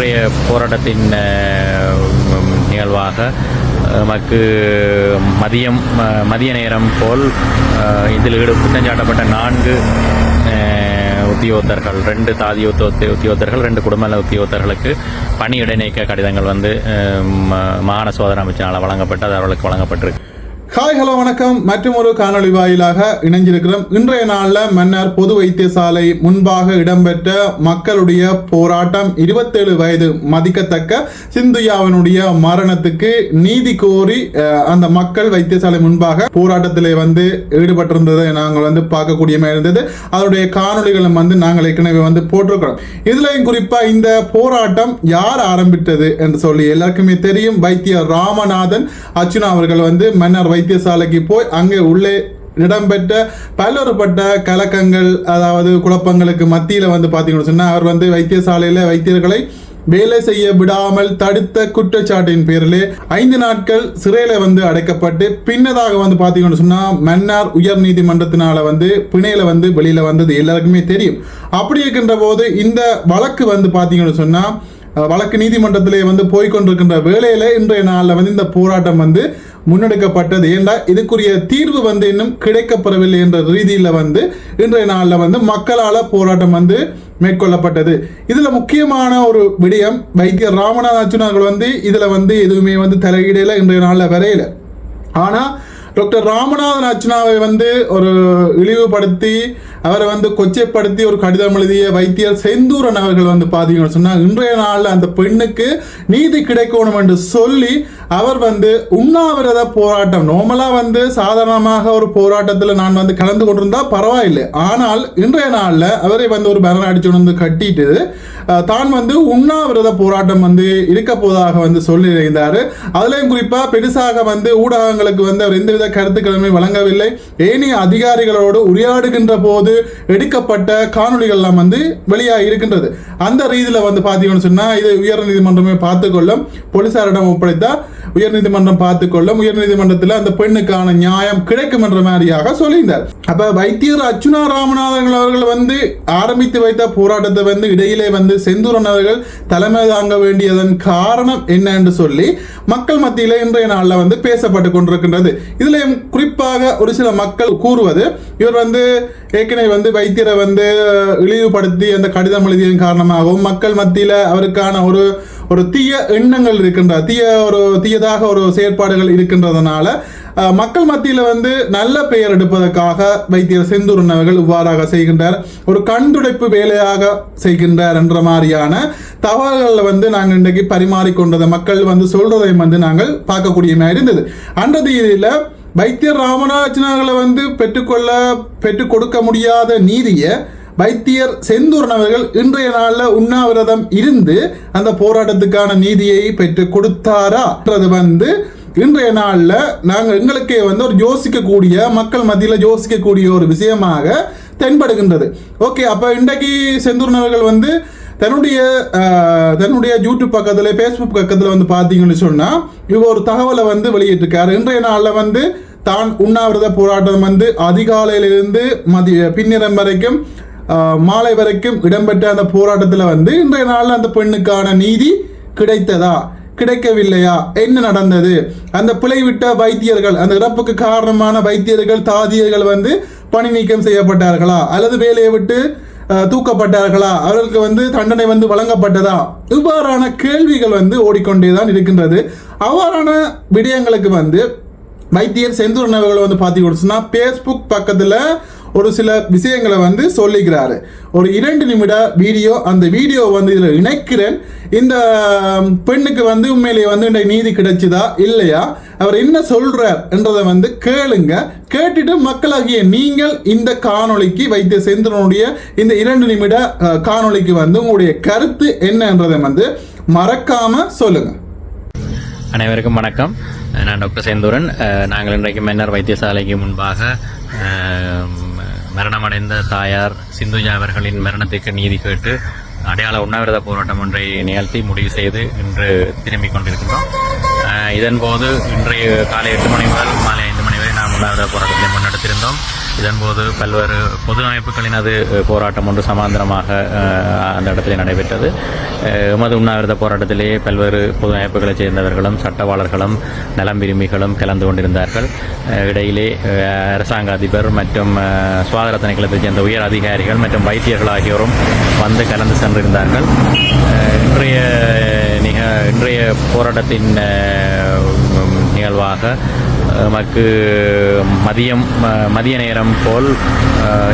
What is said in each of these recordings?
இன்றைய போராட்டத்தின் நிகழ்வாக நமக்கு மதியம் ம- மதிய நேரம் போல் இதில் ஈடு குற்றஞ்சாட்டப்பட்ட நான்கு உத்தியோகத்தர்கள் ரெண்டு தாதி உத்தியோகத்தர்கள் ரெண்டு குடும்ப நல உத்தியோகத்தர்களுக்கு பணி இடைநீக்க கடிதங்கள் வந்து மாகாண சோதனை அமைச்சினால் வழங்கப்பட்டு அது அவர்களுக்கு வழங்கப்பட்டிருக்கு. ஹாய் ஹலோ வணக்கம். மற்றும் ஒரு காணொளி வாயிலாக இணைஞ்சிருக்கிறோம் இன்றைய நாளில் மன்னர் பொது வைத்தியசாலை முன்பாக இடம்பெற்ற மக்களுடைய போராட்டம் இருபத்தேழு வயது மதிக்கத்தக்க சிந்துயாவினுடைய மரணத்துக்கு நீதி கோரி அந்த மக்கள் வைத்தியசாலை முன்பாக போராட்டத்திலே வந்து ஈடுபட்டிருந்ததை நாங்கள் வந்து பார்க்கக்கூடியமா இருந்தது. அதனுடைய காணொலிகளும் வந்து நாங்கள் ஏற்கனவே வந்து போட்டிருக்கிறோம். இதுலையும் குறிப்பாக இந்த போராட்டம் யார் ஆரம்பித்தது என்று சொல்லி எல்லாருக்குமே தெரியும். வைத்தியர் ராமநாதன் அர்ச்சுனா அவர்கள் வந்து மன்னர் வைத்தியசாலைக்கு போய் அங்கே உள்ளே இடம்பெற்ற பல்வேறுபட்ட கலக்கங்கள் அதாவது குழப்பங்களுக்கு மத்தியில் வந்து பார்த்தீங்கன்னு சொன்னால் அவர் வந்து வைத்தியசாலையில் வைத்தியர்களை வேலை செய்ய விடாமல் தடுத்த குற்றச்சாட்டின் பேரிலே ஐந்து நாட்கள் சிறையில வந்து அடைக்கப்பட்டு பின்னதாக வந்து பார்த்தீங்கன்னு சொன்னால் மன்னார் உயர் நீதிமன்றத்தினால வந்து பிணையில வந்து வெளியில வந்தது எல்லாருக்குமே தெரியும். அப்படி இருக்கின்ற போது இந்த வழக்கு வந்து பார்த்தீங்கன்னு சொன்னால் வழக்கு நீதிமன்றத்திலே வந்து போய்கொண்டிருக்கின்ற வேலையில் இன்றைய நாளில் வந்து இந்த போராட்டம் வந்து முன்னெடுக்கப்பட்டது. ஏண்டா? இதுக்குரிய தீர்வு வந்து இன்னும் கிடைக்கப்பெறவில்லை என்ற ரீதியில் வந்து இன்றைய நாளில் வந்து மக்களால் போராட்டம் வந்து மேற்கொள்ளப்பட்டது. இதில் முக்கியமான ஒரு விடயம் வைத்தியர் ராமநாத அவர்கள் வந்து இதில் வந்து எதுவுமே வந்து தலையீடையில இன்றைய நாளில் வரையில. ஆனால் டாக்டர் ராமநாதன் அர்ச்சனாவை வந்து ஒரு இழிவுபடுத்தி அவரை வந்து கொச்சைப்படுத்தி ஒரு கடிதம் எழுதிய வைத்தியர் செந்தூரன் அவர்கள் வந்து பார்த்தீங்கன்னு சொன்னால் இன்றைய நாளில் அந்த பெண்ணுக்கு நீதி கிடைக்கணும் என்று சொல்லி அவர் வந்து உண்ணாவிரத போராட்டம். நார்மலாக வந்து சாதாரணமாக ஒரு போராட்டத்தில் நான் வந்து கலந்து கொண்டிருந்தா பரவாயில்லை. ஆனால் இன்றைய நாளில் அவரை வந்து ஒரு பேனர் அடிச்சு வந்து கட்டிட்டு தான் வந்து உண்ணாவிரத போராட்டம் வந்து இருக்க போவதாக வந்து சொல்லியிருந்தார். அதுலேயும் குறிப்பாக பெருசாக வந்து ஊடகங்களுக்கு வந்து அவர் எந்தவித கருத்துக்களுமே வழங்கவில்லை. ஏனைய அதிகாரிகளோடு உரையாடுகின்ற போது எடுக்கப்பட்ட காணொளிகள்லாம் வந்து வெளியாக இருக்கின்றது. அந்த ரீதியில் வந்து பார்த்தீங்கன்னு சொன்னால் இது உயர்நீதிமன்றமே பார்த்துக்கொள்ளும். போலீசாரிடம் ஒப்படைத்தால் உயர்நீதிமன்றம் பார்த்துக்கொள்ள பார்த்துக்கொள்ளும் அந்த பெண்ணுக்கான நியாயம் கிடைக்கும் என்ற மாதிரியாக சொல்லியிருந்தார். அப்ப வைத்தியர் அர்ச்சுனா ராமநாதன் அவர்கள் வந்து ஆரம்பித்து வைத்த போராட்டத்தை வந்து இடையிலே வந்து செந்தூரன் அவர்கள் தலைமை தாங்க வேண்டியதன் காரணம் என்ன என்று சொல்லி மக்கள் மத்தியிலே இன்றைய நாளில் வந்து பேசப்பட்டு கொண்டிருக்கின்றது. இதுல குறிப்பாக ஒரு சில மக்கள் கூறுவது இவர் வந்து ஏற்கனவே வந்து வைத்தியரை வந்து இழிவுபடுத்தி அந்த கடிதம் எழுதியதன் காரணமாகவும் மக்கள் மத்தியில் அவருக்கான ஒரு ஒரு தீய எண்ணங்கள் இருக்கின்ற தீய ஒரு தீயதாக ஒரு செயற்பாடுகள் இருக்கின்றதுனால மக்கள் மத்தியில் வந்து நல்ல பெயர் எடுப்பதற்காக வைத்தியர் செந்தூரன் அவர்கள் இவ்வாறாக செய்கின்றார். ஒரு கண்துடைப்பு வேலையாக செய்கின்றார் என்ற மாதிரியான தகவல்களை வந்து நாங்கள் இன்றைக்கு பரிமாறிக்கொண்டதை மக்கள் வந்து சொல்றதையும் வந்து நாங்கள் பார்க்கக்கூடிய மாதிரி இருந்தது. அந்த இதில் வைத்தியர் ராமநாதனர்களை வந்து பெற்றுக்கொள்ள பெற்றுக் கொடுக்க முடியாத நீதியை வைத்தியர் செந்தூரன் அவர்கள் இன்றைய நாளில் உண்ணாவிரதம் இருந்து அந்த போராட்டத்துக்கான நீதியை பெற்று கொடுத்தாரான்றது வந்து இன்றைய நாளில் நாங்கள் எங்களுக்கே வந்து ஒரு யோசிக்கக்கூடிய மக்கள் மத்தியில் யோசிக்கக்கூடிய ஒரு விஷயமாக தென்படுகின்றது. ஓகே அப்போ இன்றைக்கு செந்தூரன் அவர்கள் வந்து தன்னுடைய தன்னுடைய யூடியூப் பக்கத்தில் ஃபேஸ்புக் பக்கத்தில் வந்து பார்த்தீங்கன்னு சொன்னால் இவர் ஒரு தகவலை வந்து வெளியிட்டிருக்காரு. இன்றைய நாளில் வந்து தான் உண்ணாவிரத போராட்டம் வந்து அதிகாலையிலிருந்து மதிய பின்னிரம் வரைக்கும் மாலை வரைக்கும் இடம்பெற்ற அந்த போராட்டத்தில் வந்து இன்றைய நாளில் அந்த பெண்ணுக்கான நீதி கிடைத்ததா? கிடைக்கவில்லையா? என்ன நடந்தது? அந்த பிழைவிட்ட வைத்தியர்கள் அந்த இறப்புக்கு காரணமான வைத்தியர்கள் தாதியர்கள் வந்து பணி நீக்கம் செய்யப்பட்டார்களா? அல்லது வேலையை விட்டு தூக்கப்பட்டார்களா? அவர்களுக்கு வந்து தண்டனை வந்து வழங்கப்பட்டதா? இவ்வாறான கேள்விகள் வந்து ஓடிக்கொண்டே தான் இருக்கின்றது. அவ்வாறான விடயங்களுக்கு வந்து வைத்தியர் செந்தூரன் அவர்கள் வந்து பார்த்து சொன்னால் ஃபேஸ்புக் பக்கத்தில் ஒரு சில விஷயங்களை வந்து சொல்லிக்கிறாரு. ஒரு இரண்டு நிமிட வீடியோ அந்த வீடியோ வந்து இதில் இணைக்கிறேன். இந்த பெண்ணுக்கு வந்து உண்மையிலேயே வந்து இன்றைக்கு நீதி கிடைச்சுதா? இல்லையா? அவர் என்ன சொல்றார் என்றதை வந்து கேளுங்க. கேட்டுட்டு மக்களாகிய நீங்கள் இந்த காணொளிக்கு வைத்திய செந்திரனுடைய இந்த இரண்டு நிமிட காணொளிக்கு வந்து உங்களுடைய கருத்து என்னன்றதை வந்து மறக்காம சொல்லுங்க. அனைவருக்கும் வணக்கம். நான் டாக்டர் செந்தூரன். நாங்கள் இன்றைக்கு மன்னர் வைத்தியசாலைக்கு முன்பாக மரணமடைந்த தாயார் சிந்துஜா அவர்களின் மரணத்திற்கு நீதி கேட்டு அடையாள உண்ணாவிரத போராட்டம் ஒன்றை நிகழ்த்தி முடிவு செய்து இன்று திரும்பிக் கொண்டிருக்கின்றோம். அஹ், இதன்போது இன்றைய காலை எட்டு மணி முதல் மாலை ஐந்து மணி வரை நாம் உண்ணாவிரத போராட்டத்தை முன்னெடுத்திருந்தோம். இதன்போது பல்வேறு பொது அமைப்புகளினது போராட்டம் ஒன்று சமாந்தரமாக அந்த இடத்திலே நடைபெற்றது. எமது உண்ணாவிரத போராட்டத்திலே பல்வேறு பொது அமைப்புகளைச் சேர்ந்தவர்களும் சட்டவாளர்களும் நலம் விரும்பிகளும் கலந்து கொண்டிருந்தார்கள். இடையிலே அரசாங்க அதிபர் மற்றும் அஹ், திணைக்களத்தைச் சேர்ந்த உயர் அதிகாரிகள் மற்றும் வைத்தியர்கள் ஆகியோரும் வந்து கலந்து சென்றிருந்தார்கள். இன்றைய நிக இன்றைய போராட்டத்தின் நிகழ்வாக நமக்கு மதியம் மதிய நேரம் போல்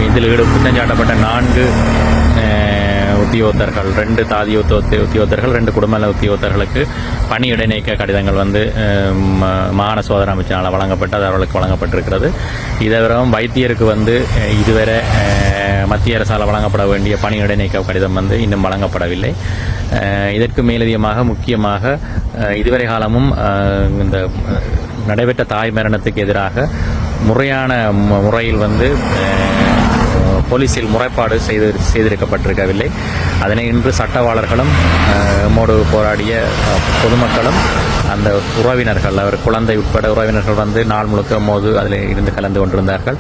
இதில் ஈடு குற்றஞ்சாட்டப்பட்ட நான்கு உத்தியோகத்தர்கள் ரெண்டு தாதி உத்தியோகத்தர்கள் ரெண்டு குடும்ப உத்தியோகத்தர்களுக்கு பணி இடைநீக்க கடிதங்கள் வந்து மாகாண சோதனை அமைச்சினால் வழங்கப்பட்டு அது அவர்களுக்கு வழங்கப்பட்டிருக்கிறது. இதவிரவும் வைத்தியருக்கு வந்து இதுவரை மத்திய அரசால் வழங்கப்பட வேண்டிய பணி இடைநீக்க கடிதம் வந்து இன்னும் வழங்கப்படவில்லை. இதற்கு மேலதிகமாக முக்கியமாக இதுவரை காலமும் இந்த நடைபெற்ற தாய் மரணத்துக்கு எதிராக முறையான மு- முறையில் வந்து போலீஸில் போலீசில் முறைப்பாடு செய்து செய்திருக்கப்பட்டிருக்கவில்லை. அதனை இன்று சட்டவாளர்களும் எம்மோடு போராடிய பொதுமக்களும் அந்த உறவினர்கள் அவர் குழந்தை உட்பட உறவினர்கள் வந்து நாள் முழுக்க மோது அதில் இருந்து கலந்து கொண்டிருந்தார்கள்.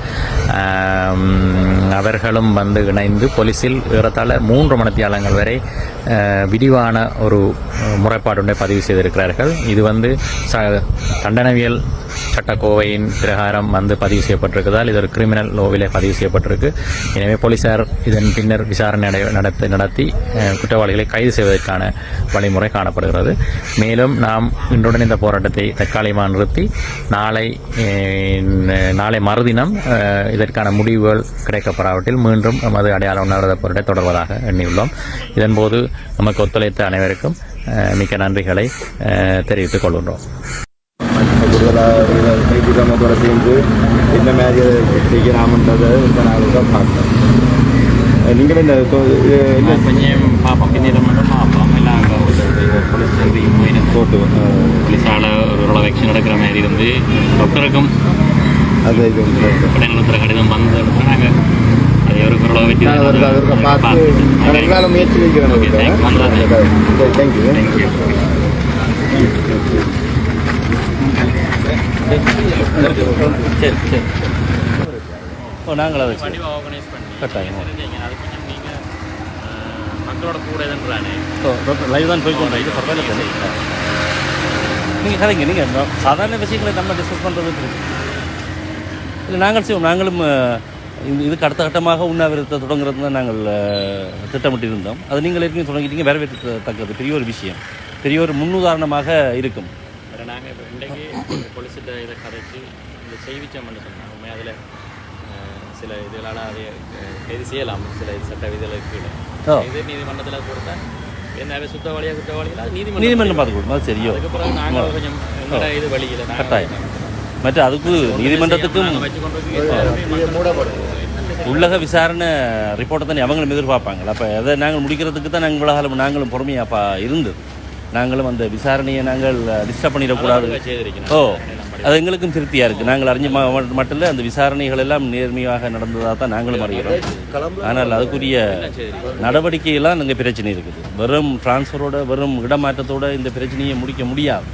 அவர்களும் வந்து இணைந்து போலீஸில் ஏறத்தாழ மூன்று மணித்தியாலங்கள் வரை விரிவான ஒரு அஹ், முறைப்பாடு பதிவு செய்திருக்கிறார்கள். இது வந்து ச தண்டனவியல் சட்டக்கோவையின் பிரகாரம் வந்து பதிவு செய்யப்பட்டிருக்கிறதால் இது ஒரு கிரிமினல் லோவிலே பதிவு செய்யப்பட்டிருக்கு. எனவே போலீசார் இதன் பின்னர் விசாரணை நடை- நடத்தி நடத்தி குற்றவாளிகளை கைது செய்வதற்கான வழிமுறை காணப்படுகிறது. மேலும் நாம் இன்றுடன் இந்த போராட்டத்தை தற்காலிகமாக நிறுத்தி நாளை நாளை மறுதினம் இதற்கான முடிவுகள் கிடைக்கப்படாவிட்டில் மீண்டும் நமது அடையாள உணர்வத பொருட்டை தொடர்வதாக எண்ணியுள்ளோம். இதன்போது நமக்கு ஒத்துழைத்த அனைவருக்கும் மிக்க நன்றிகளை தெரிவித்துக் கொள்கின்றோம். கூடுதலாக கைக்கூட்டமத்தோட சேர்ந்து என்ன மாதிரி செய்யலாம்ன்றதை இப்போ நாங்கள் தான் பார்க்கணும் நீங்கள் என்ன கொஞ்சம் பார்ப்போம் பின்னிடம் மட்டும் பார்ப்போம் எல்லாம் போட்டு போலீஸால் ஒரு எடுக்கிற மாதிரி இருந்து டாக்டருக்கும் அது கடிதம் வந்த நாங்கள் வெற்றி நான் அவருக்கு பார்த்து எங்களால் முயற்சி you. வந்தது. தேங்க்யூ தேங்க்யூ சரி சரி ஓ நாங்கள் அதை வடிவா ஆர்கனைஸ் பண்ணி கட்டாயம். மக்களோட கூட இதுன்றானே. ஓ லைவ் தான் இது பரவாயில்ல தானே நீங்கள் கதைங்க நீங்கள் சாதாரண விஷயங்களை நம்ம டிஸ்கஸ் பண்ணுறது இல்லை நாங்கள் செய்வோம். நாங்களும் இந்த இதுக்கு அடுத்த கட்டமாக உண்ணாவிரதத்தை தொடங்குறது தான் நாங்கள் திட்டமிட்டிருந்தோம். அது நீங்கள் ஏற்கனவே தொடங்கிட்டீங்க வரவேற்கத்தக்கது. பெரிய ஒரு விஷயம். பெரிய ஒரு முன்னுதாரணமாக இருக்கும். நாங்கள் இப்போ இன்றைக்கு இதை கதைச்சு இந்த செய்விச்சோம்னு சொன்னாங்க. உண்மை அதில் சில இதுகளால் அதை கைது செய்யலாம். சில சட்ட விதிகளுக்கு ஓ. இது நீதிமன்றத்தில் கொடுத்தா என்ன சுத்தவாளியா குற்றவாளிகளா? நீதிமன்றம் நீதிமன்றம் பார்த்து கொடுக்கும். அது சரியோ. அதுக்கு பிறகு நாங்கள் கொஞ்சம் எங்களோட இது வழியில் கட்டாயம். மற்ற அதுக்கு நீதிமன்றத்துக்கும் வச்சு கொண்டு உள்ளக விசாரணை ரிப்போர்ட்டை தானே அவங்களும் எதிர்பார்ப்பாங்களா? அப்போ அதை நாங்கள் முடிக்கிறதுக்கு தான் நாங்கள் இவ்வளோ காலம் நாங்களும் பொறுமையாக பா இருந்தது. நாங்களும் அந்த விசாரணையை நாங்கள் டிஸ்டர்ப் பண்ணிடக்கூடாது. ஓ அது எங்களுக்கும் திருப்தியாக இருக்குது நாங்கள் அறிஞ்ச மட்டும் இல்லை அந்த விசாரணைகள் எல்லாம் நேர்மையாக நடந்ததாக தான் நாங்களும் அறிகிறோம். ஆனால் அதுக்குரிய நடவடிக்கையெல்லாம் அங்கே பிரச்சனை இருக்குது. வெறும் டிரான்ஸ்ஃபரோட வெறும் இடமாற்றத்தோட இந்த பிரச்சனையை முடிக்க முடியாது.